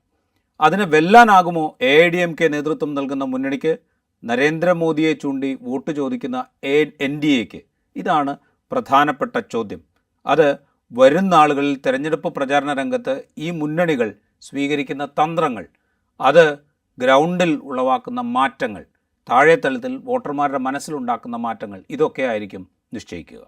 അതിനെ വെല്ലാനാകുമോ എ ഡി എം കെ നേതൃത്വം നൽകുന്ന മുന്നണിക്ക്? നരേന്ദ്രമോദിയെ ചൂണ്ടി വോട്ട് ചോദിക്കുന്ന എ എൻ ഡി എക്ക് ഇതാണ് പ്രധാനപ്പെട്ട ചോദ്യം. അത് വരും നാളുകളിൽ തെരഞ്ഞെടുപ്പ് പ്രചാരണ രംഗത്ത് ഈ മുന്നണികൾ സ്വീകരിക്കുന്ന തന്ത്രങ്ങൾ. അത് ഗ്രൗണ്ടിൽ ഉളവാക്കുന്ന മാറ്റങ്ങൾ താഴെത്തലത്തിൽ വോട്ടർമാരുടെ മനസ്സിലുണ്ടാക്കുന്ന മാറ്റങ്ങൾ ഇതൊക്കെ ആയിരിക്കും നിശ്ചയിക്കുക.